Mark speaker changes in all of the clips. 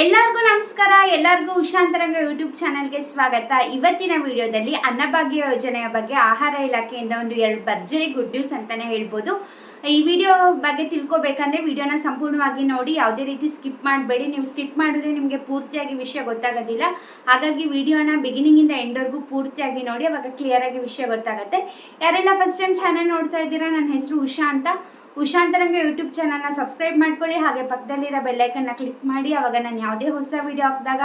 Speaker 1: ಎಲ್ಲರಿಗೂ ನಮಸ್ಕಾರ, ಎಲ್ಲರಿಗೂ ಉಷಾಂತರಂಗ ಯೂಟ್ಯೂಬ್ ಚಾನಲ್ಗೆ ಸ್ವಾಗತ. ಇವತ್ತಿನ ವಿಡಿಯೋದಲ್ಲಿ ಅನ್ನಭಾಗ್ಯ ಯೋಜನೆಯ ಬಗ್ಗೆ ಆಹಾರ ಇಲಾಖೆಯಿಂದ ಒಂದು ಎರಡು ಭರ್ಜರಿ ಗುಡ್ ನ್ಯೂಸ್ ಅಂತಾನೆ ಹೇಳ್ಬೋದು. ಈ ವಿಡಿಯೋ ಬಗ್ಗೆ ತಿಳ್ಕೊಬೇಕಂದ್ರೆ ವಿಡಿಯೋನ ಸಂಪೂರ್ಣವಾಗಿ ನೋಡಿ, ಯಾವುದೇ ರೀತಿ ಸ್ಕಿಪ್ ಮಾಡಬೇಡಿ. ನೀವು ಸ್ಕಿಪ್ ಮಾಡಿದ್ರೆ ನಿಮಗೆ ಪೂರ್ತಿಯಾಗಿ ವಿಷಯ ಗೊತ್ತಾಗೋದಿಲ್ಲ. ಹಾಗಾಗಿ ವಿಡಿಯೋನ ಬಿಗಿನಿಂಗಿಂದ ಎಂಡ್ವರೆಗೂ ಪೂರ್ತಿಯಾಗಿ ನೋಡಿ, ಅವಾಗ ಕ್ಲಿಯರಾಗಿ ವಿಷಯ ಗೊತ್ತಾಗುತ್ತೆ. ಯಾರೆಲ್ಲ ಫಸ್ಟ್ ಟೈಮ್ ಚಾನಲ್ ನೋಡ್ತಾ ಇದ್ದೀರಾ, ನನ್ನ ಹೆಸರು ಉಷಾ ಅಂತ. ಉಷಾಂತರಂಗ ಯೂಟ್ಯೂಬ್ ಚಾನಲ್ನ ಸಬ್ಸ್ಕ್ರೈಬ್ ಮಾಡ್ಕೊಳ್ಳಿ. ಹಾಗೆ ಪಕ್ಕದಲ್ಲಿರೋ ಬೆಲ್ಲೈಕನ್ನ ಕ್ಲಿಕ್ ಮಾಡಿ, ಅವಾಗ ನಾನು ಯಾವುದೇ ಹೊಸ ವಿಡಿಯೋ ಹಾಕಿದಾಗ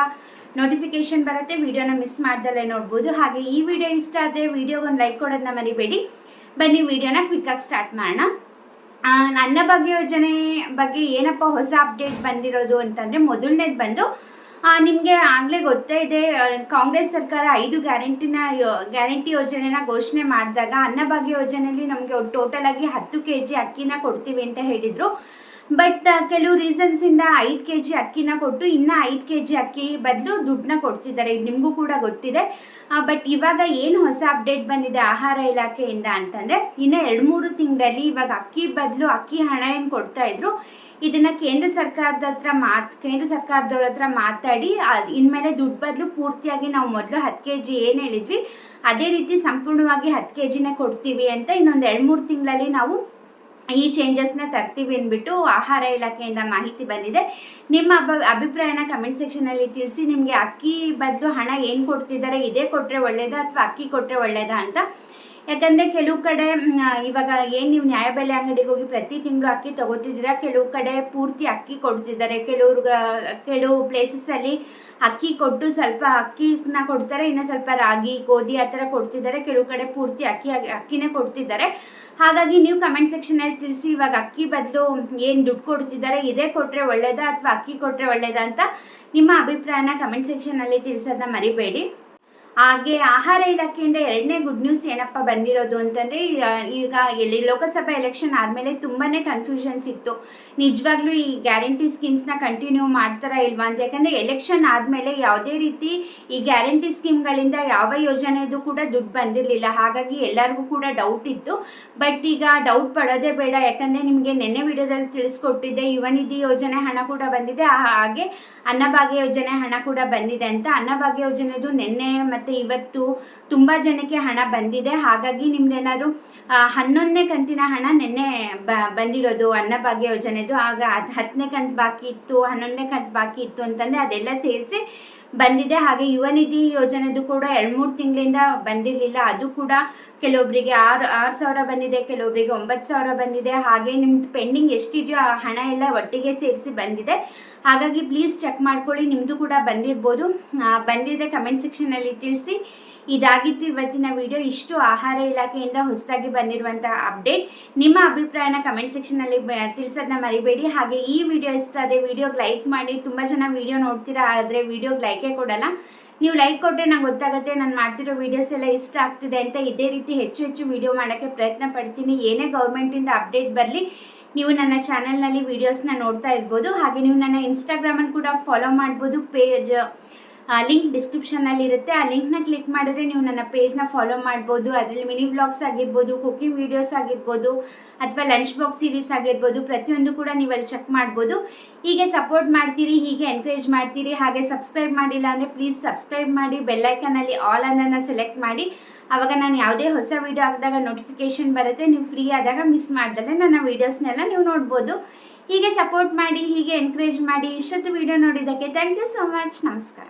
Speaker 1: ನೋಟಿಫಿಕೇಶನ್ ಬರುತ್ತೆ. ವಿಡಿಯೋನ ಮಿಸ್ ಮಾಡ್ದಲ್ಲೇ ನೋಡ್ಬೋದು. ಹಾಗೆ ಈ ವಿಡಿಯೋ ಇಷ್ಟ ಆದರೆ ವಿಡಿಯೋಗೊಂದು ಲೈಕ್ ಕೊಡೋದನ್ನ ಮರಿಬೇಡಿ. ಬನ್ನಿ, ವಿಡಿಯೋನ ಕ್ವಿಕ್ಕಾಗಿ ಸ್ಟಾರ್ಟ್ ಮಾಡೋಣ. ಬಗ್ಗೆ ಯೋಜನೆ ಬಗ್ಗೆ ಏನಪ್ಪ ಹೊಸ ಅಪ್ಡೇಟ್ ಬಂದಿರೋದು ಅಂತಂದರೆ ಮೊದಲನೇದು ಬಂದು ನಿಮಗೆ ಆಗಲೇ ಗೊತ್ತೇ ಇದೆ ಕಾಂಗ್ರೆಸ್ ಸರ್ಕಾರ ಐದು ಗ್ಯಾರಂಟಿನ ಗ್ಯಾರಂಟಿ ಯೋಜನೆನ ಘೋಷಣೆ ಮಾಡಿದಾಗ ಅನ್ನಭಾಗ್ಯ ಯೋಜನೆಯಲ್ಲಿ ನಮಗೆ ಟೋಟಲ್ ಆಗಿ ಹತ್ತು ಕೆ ಜಿ ಅಕ್ಕಿನ ಕೊಡ್ತೀವಿ ಅಂತ ಹೇಳಿದರು. ಬಟ್ ಕೆಲವು ರೀಸನ್ಸಿಂದ ಐದು ಕೆ ಜಿ ಅಕ್ಕಿನ ಕೊಟ್ಟು, ಇನ್ನ ಐದು ಕೆ ಜಿ ಅಕ್ಕಿ ಬದಲು ದುಡ್ಡನ್ನ ಕೊಡ್ತಿದ್ದಾರೆ. ಇದು ನಿಮಗೂ ಕೂಡ ಗೊತ್ತಿದೆ. ಬಟ್ ಇವಾಗ ಏನು ಹೊಸ ಅಪ್ಡೇಟ್ ಬಂದಿದೆ ಆಹಾರ ಇಲಾಖೆಯಿಂದ ಅಂತಂದರೆ, ಇನ್ನು ಎರಡು ಮೂರು ತಿಂಗಳಲ್ಲಿ ಇವಾಗ ಅಕ್ಕಿ ಬದಲು ಅಕ್ಕಿ ಹಣ ಏನು ಕೊಡ್ತಾ ಇದ್ರು. ಇದನ್ನ ಕೇಂದ್ರ ಸರ್ಕಾರದ ಹತ್ರ ಮಾತ್, ಕೇಂದ್ರ ಸರ್ಕಾರದವ್ರ ಹತ್ರ ಮಾತಾಡಿ ಇನ್ಮೇಲೆ ದುಡ್ಡು ಬದಲು ಪೂರ್ತಿಯಾಗಿ ನಾವು ಮೊದಲು ಹತ್ತು ಕೆ ಜಿ ಏನು ಹೇಳಿದ್ವಿ, ಅದೇ ರೀತಿ ಸಂಪೂರ್ಣವಾಗಿ ಹತ್ತು ಕೆ ಜಿನೇ ಕೊಡ್ತೀವಿ ಅಂತ ಇನ್ನೊಂದು ಎರಡು ಮೂರು ತಿಂಗಳಲ್ಲಿ ನಾವು ಈ ಚೇಂಜಸ್ನ ತರ್ತೀವಿ ಅಂದ್ಬಿಟ್ಟು ಆಹಾರ ಇಲಾಖೆಯಿಂದ ಮಾಹಿತಿ ಬಂದಿದೆ. ನಿಮ್ಮ ಅಬ ಅಭಿಪ್ರಾಯನ ಕಮೆಂಟ್ ಸೆಕ್ಷನಲ್ಲಿ ತಿಳಿಸಿ, ನಿಮಗೆ ಅಕ್ಕಿ ಬದಲು ಹಣ ಏನು ಕೊಡ್ತಿದ್ದಾರೆ? ಇದೇ ಕೊಟ್ಟರೆ ಒಳ್ಳೆಯದಾ ಅಥವಾ ಅಕ್ಕಿ ಕೊಟ್ಟರೆ ಒಳ್ಳೆಯದಾ ಅಂತ ಯಾಕಂದರೆ ಕೆಲವು ಕಡೆ ಇವಾಗ ಏನು ನೀವು ನ್ಯಾಯಬೆಲೆ ಅಂಗಡಿಗೆ ಹೋಗಿ ಪ್ರತಿ ತಿಂಗಳು ಅಕ್ಕಿ ತಗೋತಿದ್ದೀರಾ? ಕೆಲವು ಕಡೆ ಪೂರ್ತಿ ಅಕ್ಕಿ ಕೊಡ್ತಿದ್ದಾರೆ. ಕೆಲವ್ರಿಗೆ ಕೆಲವು ಪ್ಲೇಸಸ್ಸಲ್ಲಿ ಅಕ್ಕಿ ಕೊಟ್ಟು ಸ್ವಲ್ಪ ಅಕ್ಕಿನ ಕೊಡ್ತಾರೆ, ಇನ್ನು ಸ್ವಲ್ಪ ರಾಗಿ, ಗೋಧಿ ಆ ಥರ ಕೊಡ್ತಿದ್ದಾರೆ. ಕೆಲವು ಕಡೆ ಪೂರ್ತಿ ಅಕ್ಕಿ, ಅಕ್ಕಿನೇ ಕೊಡ್ತಿದ್ದಾರೆ. ಹಾಗಾಗಿ ನೀವು ಕಮೆಂಟ್ ಸೆಕ್ಷನಲ್ಲಿ ತಿಳಿಸಿ, ಇವಾಗ ಅಕ್ಕಿ ಬದಲು ಏನು ದುಡ್ಡು ಕೊಡ್ತಿದ್ದಾರೆ, ಇದೇ ಕೊಟ್ಟರೆ ಒಳ್ಳೇದಾ ಅಥವಾ ಅಕ್ಕಿ ಕೊಟ್ಟರೆ ಒಳ್ಳೇದಾ ಅಂತ ನಿಮ್ಮ ಅಭಿಪ್ರಾಯನ ಕಮೆಂಟ್ ಸೆಕ್ಷನಲ್ಲಿ ತಿಳಿಸೋದನ್ನ ಮರಿಬೇಡಿ. ಹಾಗೆ ಆಹಾರ ಇಲಾಖೆಯಿಂದ ಎರಡನೇ ಗುಡ್ ನ್ಯೂಸ್ ಏನಪ್ಪ ಬಂದಿರೋದು ಅಂತಂದರೆ, ಈಗ ಎಲ್ಲಿ ಲೋಕಸಭಾ ಎಲೆಕ್ಷನ್ ಆದಮೇಲೆ ತುಂಬಾ ಕನ್ಫ್ಯೂಷನ್ಸ್ ಇತ್ತು. ನಿಜವಾಗ್ಲೂ ಈ ಗ್ಯಾರಂಟಿ ಸ್ಕೀಮ್ಸ್ನ ಕಂಟಿನ್ಯೂ ಮಾಡ್ತಾರಾ ಇಲ್ವಾ ಅಂತ? ಯಾಕಂದರೆ ಎಲೆಕ್ಷನ್ ಆದಮೇಲೆ ಯಾವುದೇ ರೀತಿ ಈ ಗ್ಯಾರಂಟಿ ಸ್ಕೀಮ್ಗಳಿಂದ ಯಾವ ಯೋಜನೆದು ಕೂಡ ದುಡ್ಡು ಬಂದಿರಲಿಲ್ಲ. ಹಾಗಾಗಿ ಎಲ್ಲರಿಗೂ ಕೂಡ ಡೌಟ್ ಇತ್ತು. ಬಟ್ ಈಗ ಡೌಟ್ ಪಡೋದೇ ಬೇಡ. ಯಾಕಂದರೆ ನಿಮಗೆ ನಿನ್ನೆ ವಿಡಿಯೋದಲ್ಲಿ ತಿಳಿಸ್ಕೊಟ್ಟಿದ್ದೆ ಯುವ ನಿಧಿ ಯೋಜನೆ ಹಣ ಕೂಡ ಬಂದಿದೆ. ಹಾಗೆ ಅನ್ನಭಾಗ್ಯ ಯೋಜನೆ ಹಣ ಕೂಡ ಬಂದಿದೆ ಅಂತ. ಅನ್ನಭಾಗ್ಯ ಯೋಜನೆದು ನಿನ್ನೆ ಮತ್ತು ಇವತ್ತು ತುಂಬ ಜನಕ್ಕೆ ಹಣ ಬಂದಿದೆ. ಹಾಗಾಗಿ ನಿಮ್ದೇನಾದ್ರು ಹನ್ನೊಂದನೇ ಕಂತಿನ ಹಣ ನಿನ್ನೆ ಬ, ಬಂದಿರೋದು ಅನ್ನಭಾಗ್ಯ ಯೋಜನೆದು. ಆಗ ಅದು ಹತ್ತನೇ ಕಂತು ಬಾಕಿ ಇತ್ತು, ಹನ್ನೊಂದನೇ ಕಂತು ಬಾಕಿ ಇತ್ತು ಅಂತಂದರೆ ಅದೆಲ್ಲ ಸೇರಿಸಿ ಬಂದಿದೆ. ಹಾಗೆ ಯುವ ನಿಧಿ ಯೋಜನೆದು ಕೂಡ ಎರಡು ಮೂರು ತಿಂಗಳಿಂದ ಬಂದಿರಲಿಲ್ಲ. ಅದು ಕೂಡ ಕೆಲವೊಬ್ಬರಿಗೆ ಆರು ಆರು ಸಾವಿರ ಬಂದಿದೆ ಕೆಲವೊಬ್ಬರಿಗೆ ಒಂಬತ್ತು ಸಾವಿರ ಬಂದಿದೆ. ಹಾಗೆ ನಿಮ್ದು ಪೆಂಡಿಂಗ್ ಎಷ್ಟಿದೆಯೋ ಆ ಹಣ ಎಲ್ಲ ಒಟ್ಟಿಗೆ ಸೇರಿಸಿ ಬಂದಿದೆ. ಹಾಗಾಗಿ ಪ್ಲೀಸ್ ಚೆಕ್ ಮಾಡ್ಕೊಳ್ಳಿ ನಿಮ್ಮದು ಕೂಡ ಬಂದಿರ್ಬೋದು. ಬಂದಿದ್ದರೆ ಕಮೆಂಟ್ ಸೆಕ್ಷನಲ್ಲಿ ತಿಳಿಸಿ. ಇದಾಗಿತ್ತು ಇವತ್ತಿನ ವಿಡಿಯೋ ಇಷ್ಟು ಆಹಾರ ಇಲಾಖೆಯಿಂದ ಹೊಸದಾಗಿ ಬಂದಿರುವಂಥ ಅಪ್ಡೇಟ್ ನಿಮ್ಮ ಅಭಿಪ್ರಾಯನ ಕಮೆಂಟ್ ಸೆಕ್ಷನಲ್ಲಿ ತಿಳಿಸೋದನ್ನ ಮರಿಬೇಡಿ. ಹಾಗೆ ಈ ವಿಡಿಯೋ ಇಷ್ಟ ಆದರೆ ವಿಡಿಯೋಗೆ ಲೈಕ್ ಮಾಡಿ. ತುಂಬ ಜನ ವಿಡಿಯೋ ನೋಡ್ತೀರಾ ಆದರೆ ವಿಡಿಯೋಗೆ ಲೈಕೇ ಕೊಡಲ್ಲ. ನೀವು ಲೈಕ್ ಕೊಟ್ಟರೆ ನಂಗೆ ಗೊತ್ತಾಗುತ್ತೆ, ನಾನು ಮಾಡ್ತಿರೋ ವೀಡಿಯೋಸ್ ಎಲ್ಲ ಇಷ್ಟ ಆಗ್ತಿದೆ ಅಂತ. ಇದೇ ರೀತಿ ಹೆಚ್ಚು ಹೆಚ್ಚು ವಿಡಿಯೋ ಮಾಡೋಕ್ಕೆ ಪ್ರಯತ್ನ ಪಡ್ತೀನಿ. ಏನೇ ಗೌರ್ಮೆಂಟಿಂದ ಅಪ್ಡೇಟ್ ಬರಲಿ ನೀವು ನನ್ನ ಚಾನಲ್ನಲ್ಲಿ ವೀಡಿಯೋಸ್ನ ನೋಡ್ತಾ ಇರ್ಬೋದು. ಹಾಗೆ ನೀವು ನನ್ನ ಇನ್ಸ್ಟಾಗ್ರಾಮಲ್ಲಿ ಕೂಡ ಫಾಲೋ ಮಾಡ್ಬೋದು. ಪೇಜ್ ಲಿಂಕ್ ಡಿಸ್ಕ್ರಿಪ್ಷನಲ್ಲಿ ಇರುತ್ತೆ. ಆ ಲಿಂಕ್ನ ಕ್ಲಿಕ್ ಮಾಡಿದ್ರೆ ನೀವು ನನ್ನ ಪೇಜ್ನ ಫಾಲೋ ಮಾಡ್ಬೋದು. ಅದರಲ್ಲಿ ಮಿನಿ ಬ್ಲಾಗ್ಸ್ ಆಗಿರ್ಬೋದು ಕುಕಿಂಗ್ ವೀಡಿಯೋಸ್ ಆಗಿರ್ಬೋದು, ಅಥವಾ ಲಂಚ್ ಬಾಕ್ಸ್ ಸೀರೀಸ್ ಆಗಿರ್ಬೋದು, ಪ್ರತಿಯೊಂದು ಕೂಡ ನೀವು ಅಲ್ಲಿ ಚೆಕ್ ಮಾಡ್ಬೋದು. ಹೀಗೆ ಸಪೋರ್ಟ್ ಮಾಡ್ತೀರಿ, ಹೀಗೆ ಎನ್ಕರೇಜ್ ಮಾಡ್ತೀರಿ, ಹಾಗೆ ಸಬ್ಸ್ಕ್ರೈಬ್ ಮಾಡಿಲ್ಲ ಅಂದರೆ ಪ್ಲೀಸ್ ಸಬ್ಸ್ಕ್ರೈಬ್ ಮಾಡಿ ಬೆಲ್ಲೈಕನಲ್ಲಿ ಆಲ್ ಅನ್ನನ್ನು ಸೆಲೆಕ್ಟ್ ಮಾಡಿ. ಅವಾಗ ನಾನು ಯಾವುದೇ ಹೊಸ ವಿಡಿಯೋ ಹಾಕಿದಾಗ ನೋಟಿಫಿಕೇಶನ್ ಬರುತ್ತೆ. ನೀವು ಫ್ರೀ ಆದಾಗ ಮಿಸ್ ಮಾಡ್ದಲ್ಲೇ ನನ್ನ ವೀಡಿಯೋಸ್ನೆಲ್ಲ ನೀವು ನೋಡ್ಬೋದು. ಹೀಗೆ ಸಪೋರ್ಟ್ ಮಾಡಿ, ಹೀಗೆ ಎನ್ಕರೇಜ್ ಮಾಡಿ, ಇಷ್ಟೊತ್ತು ವೀಡಿಯೋ ನೋಡಿದ್ದಕ್ಕೆ ಥ್ಯಾಂಕ್ ಯು ಸೋ ಮಚ್ ನಮಸ್ಕಾರ.